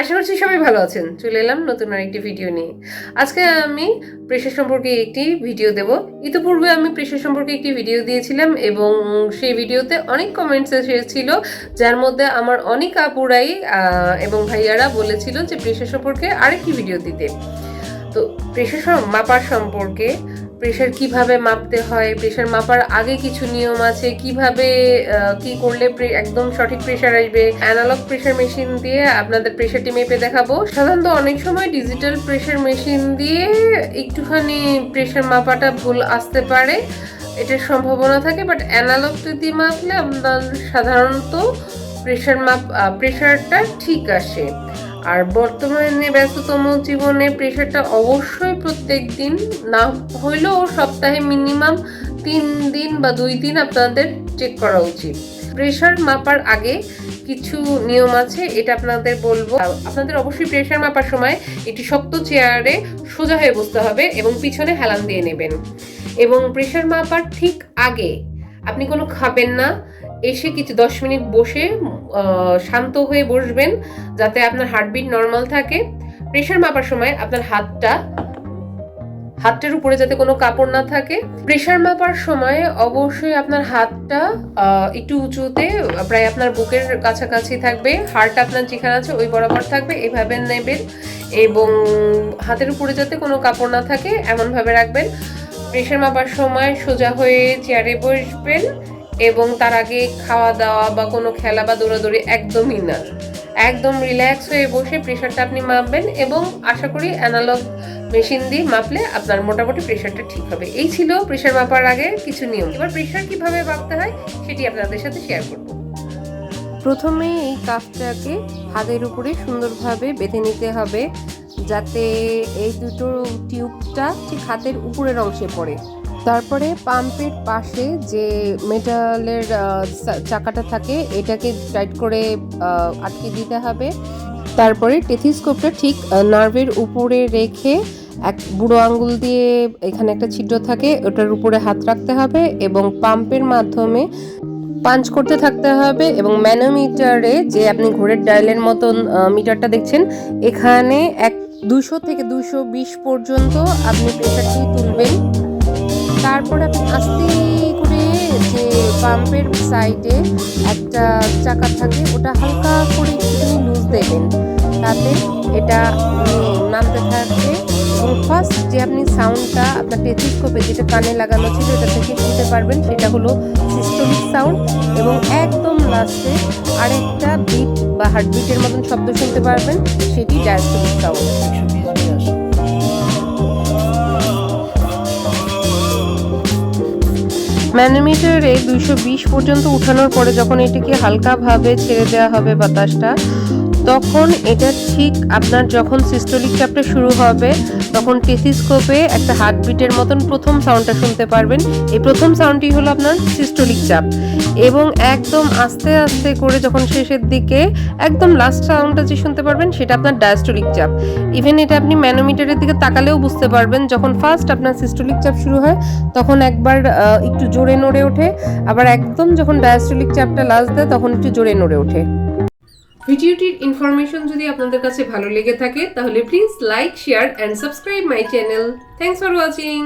আশা করছি সবাই ভালো আছেন। চলে এলাম নতুন আরেকটি ভিডিও নিয়ে। আজকে আমি প্রেশার সম্পর্কে একটি ভিডিও দেব। ইতিপূর্বে আমি প্রেশার সম্পর্কে একটি ভিডিও দিয়েছিলাম এবং সেই ভিডিওতে অনেক কমেন্টস এসেছিল, যার মধ্যে আমার অনেক আপুরাই এবং ভাইয়ারা বলেছিল যে প্রেশার সম্পর্কে আরেকটি ভিডিও দিতে। তো প্রেশার মাপার সম্পর্কে প্রেশার কীভাবে মাপতে হয় প্রেশার মাপার আগে কিছু নিয়ম আছে, কীভাবে কি করলে একদম সঠিক প্রেশার আসবে? অ্যানালগ প্রেশার মেশিন দিয়ে আপনাদের প্রেশারটি মেপে দেখাবো। সাধারণত অনেক সময় ডিজিটাল প্রেশার মেশিন দিয়ে একটুখানি প্রেশার মাপাটা ভুল আসতে পারে, এটার সম্ভাবনা থাকে বাট অ্যানালগ দিয়ে মাপলে আপনার সাধারণত প্রেশার মাপ প্রেশারটা ঠিক আসে। আর বর্তমানে ব্যস্ততম জীবনে প্রেশারটা অবশ্যই প্রত্যেক দিন। না হইলেও সপ্তাহে মিনিমাম তিন দিন বা দুই দিন আপনাদের চেক করা উচিত। প্রেশার মাপার আগে কিছু নিয়ম আছে, এটা আপনাদের বলব। আপনাদের অবশ্যই প্রেশার মাপার সময় একটি শক্ত চেয়ারে সোজা হয়ে বসতে হবে এবং পিছনে হেলান দিয়ে নেবেন। এবং প্রেশার মাপার ঠিক আগে আপনি কোনো খাবেন না এসে কিছু দশ মিনিট বসে শান্ত হয়ে বসবেন যাতে আপনার হার্টবিট নর্মাল থাকে। প্রেশার মাপার সময় আপনার হাতটা, হাতটার উপরে যাতে কোনো কাপড় না থাকে। প্রেশার মাপার সময় অবশ্যই আপনার হাতটা একটু উঁচুতে, প্রায় আপনার বুকের কাছাকাছি থাকবে। হার্ট আপনার যেখানে আছে ওই বরাবর থাকবে, এভাবে নেবেন এবং হাতের উপরে যাতে কোনো কাপড় না থাকে, এমনভাবে রাখবেন। প্রেশার মাপার সময় সোজা হয়ে চেয়ারে বসবেন। এবং তার আগে খাওয়া দাওয়া বা কোনো খেলা বা দৌড়াদৌড়ি একদমই না। একদম রিল্যাক্স হয়ে বসে প্রেশারটা আপনি মাপবেন এবং আশা করি অ্যানালগ মেশিন দিয়ে মাপলে আপনার মোটামুটি প্রেশারটা ঠিক হবে। এই ছিল প্রেশার মাপার আগে কিছু নিয়ম। এবার প্রেশার কীভাবে মাপতে হয় সেটি আপনাদের সাথে শেয়ার করব। প্রথমে এই কাপটাকে হাতের উপরে সুন্দরভাবে বেঁধে নিতে হবে যাতে এই দুটো টিউবটা ঠিক হাতের উপরের অংশে পড়ে। তারপরে পাম্পের পাশে যে মেটালের চাকাটা থাকে, এটাকে টাইট করে আটকে দিতে হবে। তারপরে টেথিস্কোপটা ঠিক নার্ভের উপরে রেখে এক বুড়ো আঙ্গুল দিয়ে এখানে একটা ছিদ্র থাকে, ওটার উপরে হাত রাখতে হবে এবং পাম্পের মাধ্যমে পাঞ্চ করতে থাকতে হবে এবং ম্যানোমিটারে যে আপনি ঘোড়ের ডায়ালের মতন মিটারটা দেখছেন, এখানে এক দুশো থেকে দুশো বিশ পর্যন্ত আপনি প্রেশারটি তুলবেন। তারপর আপনি আস্তে করে যে পাম্পের সাইডে একটা চাকা থাকে, ওটা হালকা করে একটুখানি লুজ দেবেন। তাতে এটা নামতে থাকবে। এবং ফার্স্ট যে আপনি সাউন্ডটা আপনার টেথিস্কোপে যেটা কানে লাগানো ছিল, এটা থেকে শুনতে পারবেন, সেটা হলো সিস্টোলিক সাউন্ড এবং একদম লাস্টে আরেকটা বিট বা হার্টবিটের মতন শব্দ শুনতে পারবেন, সেটি ডায়াস্টোলিক সাউন্ড ম্যানোমিটারে দুইশো বিশ পর্যন্ত উঠানোর পরে যখন এটিকে হালকাভাবে ছেড়ে দেওয়া হবে বাতাসটা তখন এটা ঠিক আপনার যখন সিস্টোলিক চাপটা শুরু হবে, তখন টেথিস্কোপে একটা হার্টবিটের মতন প্রথম সাউন্ডটা শুনতে পারবেন। এই প্রথম সাউন্ডটি হলো আপনার সিস্টোলিক চাপ এবং একদম আস্তে আস্তে করে যখন শেষের দিকে একদম লাস্ট সাউন্ডটা যে শুনতে পারবেন, সেটা আপনার ডায়াস্টোলিক চাপ। ইভেন এটা আপনি ম্যানোমিটারের দিকে তাকালেও বুঝতে পারবেন, যখন ফার্স্ট আপনার সিস্টোলিক চাপ শুরু হয়, তখন একবার একটু জোরে নড়ে ওঠে। আবার একদম যখন ডায়াস্টোলিক চাপটা লাস্ট দেয়, তখন একটু জোরে নড়ে ওঠে। ভিডিওটির ইনফরমেশন যদি আপনাদের কাছে ভালো লেগে থাকে, তাহলে please like share and subscribe my channel thanks for watching